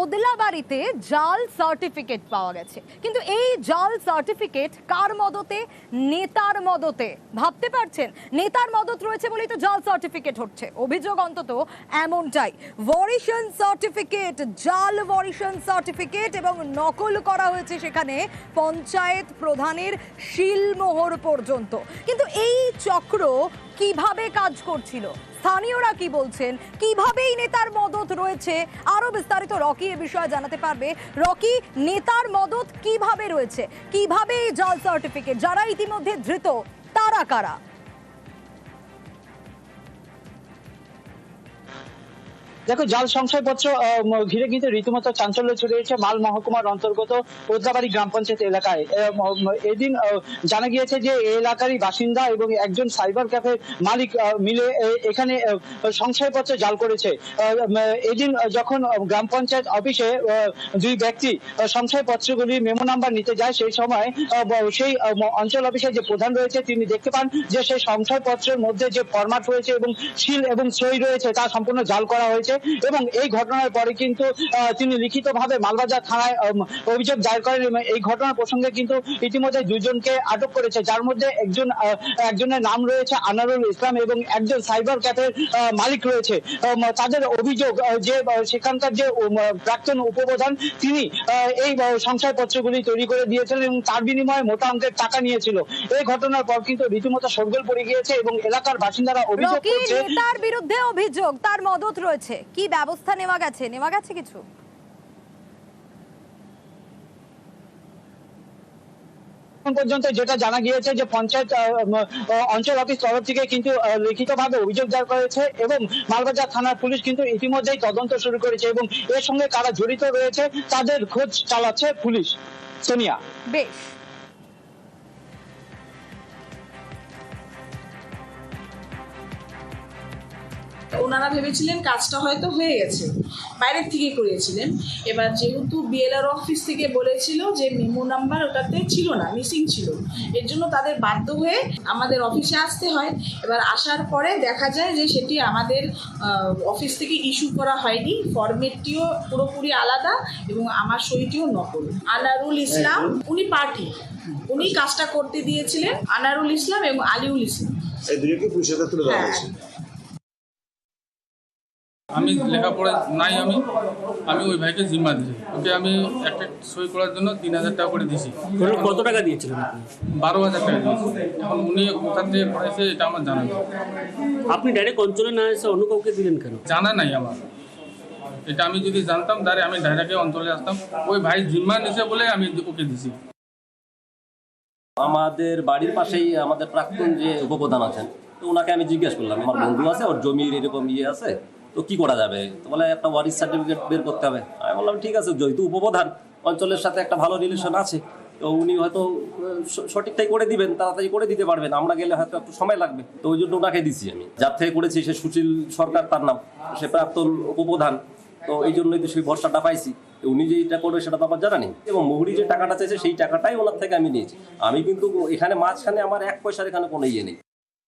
ওদলাবাড়িতে জাল সার্টিফিকেট পাওয়া গেছে। কিন্তু এই জাল সার্টিফিকেট কার মদতে? নেতার মদতে। ভাবতে পারছেন? নেতার মদত রয়েছে বলেই তো জাল সার্টিফিকেট হচ্ছে। অভিযোগ অন্তত এমনটাই। ভরিশন সার্টিফিকেট জাল ভরিশন সার্টিফিকেট এবং নকল করা হয়েছে সেখানে পঞ্চায়েত প্রধানের শিলমোহর পর্যন্ত। কিন্তু এই চক্র কীভাবে কাজ করছিল? স্থানীয়রা কি বলছেন? কীভাবে এই নেতার মদত রয়েছে? আরও বিস্তারিত রকি এ বিষয়ে জানাতে পারবে। রকি, নেতার মদত কীভাবে রয়েছে? কীভাবে এই জল সার্টিফিকেট যারা ইতিমধ্যে ধৃত, তারা কারা? দেখো, জাল সংশয়পত্র ঘিরে কিন্তু রীতিমতো চাঞ্চল্য ছড়িয়েছে মাল মহকুমার অন্তর্গত ওদলাবাড়ি গ্রাম পঞ্চায়েত এলাকায়। এদিন জানা গিয়েছে যে এই এলাকারই বাসিন্দা এবং একজন সাইবার ক্যাফের মালিক মিলে এখানে সংশয়পত্র জাল করেছে। এদিন যখন গ্রাম পঞ্চায়েত অফিসে দুই ব্যক্তি সংশয়পত্রগুলি মেমো নাম্বার নিতে যায়, সেই সময় সেই অঞ্চল অফিসে যে প্রধান রয়েছে, তিনি দেখতে পান যে সেই সংশয়পত্রের মধ্যে যে ফরম্যাট রয়েছে এবং সিল এবং সই রয়েছে, তা সম্পূর্ণ জাল করা হয়েছে। এবং এই ঘটনার পরে কিন্তু তিনি লিখিতভাবে মালবাজার থানায় অভিযোগ দায়ের করেন এবং এই ঘটনার প্রসঙ্গে কিন্তু ইতিমধ্যে দুজনকে আটক করেছে। যার মধ্যে একজন একজনের নাম রয়েছে আনারুল ইসলাম এবং একজন সাইবার ক্যাফের মালিক রয়েছে। তাদের অভিযোগ যে সেখানকার যে প্রাক্তন উপপ্রধান তিনি এই সংশয়পত্রগুলি তৈরি করে দিয়েছিলেন এবং তার বিনিময়ে মোটা অঙ্কের টাকা নিয়েছিল। এই ঘটনার পর কিন্তু রীতিমতো সরগোল পড়ে গিয়েছে এবং এলাকার বাসিন্দারা অভিযোগ করছে নেতার বিরুদ্ধে অভিযোগ তার মদত রয়েছে। কি ব্যবস্থা নেওয়া গেছে? নেওয়া গেছে কিছু? এখন পর্যন্ত যেটা জানা গিয়েছে যে পঞ্চায়েত অঞ্চল অফিস তরফ থেকে কিন্তু লিখিতভাবে অভিযোগ দায়ের করেছে এবং মালবাজার থানার পুলিশ কিন্তু ইতিমধ্যেই তদন্ত শুরু করেছে এবং এর সঙ্গে কারা জড়িত রয়েছে তাদের খোঁজ চালাচ্ছে পুলিশ। সোনিয়া। বেশ। ওনারা ভেবেছিলেন কাজটা হয়তো হয়ে গেছে। বাইরের থেকে করিয়েছিলেন। এবার যেহেতু বিএলআর অফিস থেকে বলেছিল যে মেমো নাম্বার ওটাতে ছিল না মিসিং ছিল এর জন্য তাদের বাধ্য হয়ে আমাদের অফিসে আসতে হয়। এবার আসার পরে দেখা যায় যে সেটি আমাদের অফিস থেকে ইস্যু করা হয়নি। ফরমেটটিও পুরোপুরি আলাদা এবং আমার সইটিও নকল। আনারুল ইসলাম উনি পার্টি। উনি কাজটা করতে দিয়েছিলেন আনারুল ইসলাম এবং আলিউল ইসলাম। এই দুজনকে পুলিশের তুলে দেওয়া হ্যাঁ। হয়েছে। আমি লেখাপড়া নাই আমি আমি ওই ভাইকে জিম্মা দিয়েছি। ওকে আমি একটা সই করার জন্য তিন হাজার টাকা করে দিয়েছি। কত টাকা দিয়েছিলেন বারো হাজার টাকা দিয়েছি। এখন উনি কোথা থেকে করেছে এটা আমার জানা নেই। আপনি ডাইরেক্ট অঞ্চলে না এসে অন্য কাউকে দিলেন কেন? জানা নাই আমার। এটা আমি যদি জানতাম তাহলে আমি ডাইরেক্টে অঞ্চলে আসতাম। ওই ভাই জিম্মা নিছে বলে আমি ওকে দিছি আমাদের বাড়ির পাশেই আমাদের প্রাক্তন যে উপপ্রধান আছেন তো ওনাকে আমি জিজ্ঞেস করলাম আমার বন্ধু আছে? ওর জমির এরকম ইয়ে আছে? তো কি করা যাবে? তো বলে একটা ওয়ারিস সার্টিফিকেট বের করতে হবে। আমি বললাম, ঠিক আছে, যেহেতু উপপ্রধান, অঞ্চলের সাথে একটা ভালো রিলেশন আছে, তো উনি হয়তো সঠিকটাই করে দিবেন, তাড়াতাড়ি করে দিতে পারবেন। আমরা গেলে হয়তো একটু সময় লাগবে। তো ওই জন্য ওনাকে দিছি আমি। যার থেকে করেছি, সে সুশীল সরকার তার নাম। সে প্রাক্তন উপপ্রধান। তো এই জন্যই তো সেই ভরসাটা পাইছি। উনি যে এটা করবে, সেটা তো আমার জানা নেই। এবং মুহুরি যে টাকাটা চাইছে, সেই টাকাটাই ওনার থেকে আমি নিয়েছি। আমি কিন্তু এখানে মাঝখানে আমার এক পয়সার এখানে কোনো ইয়ে নেই।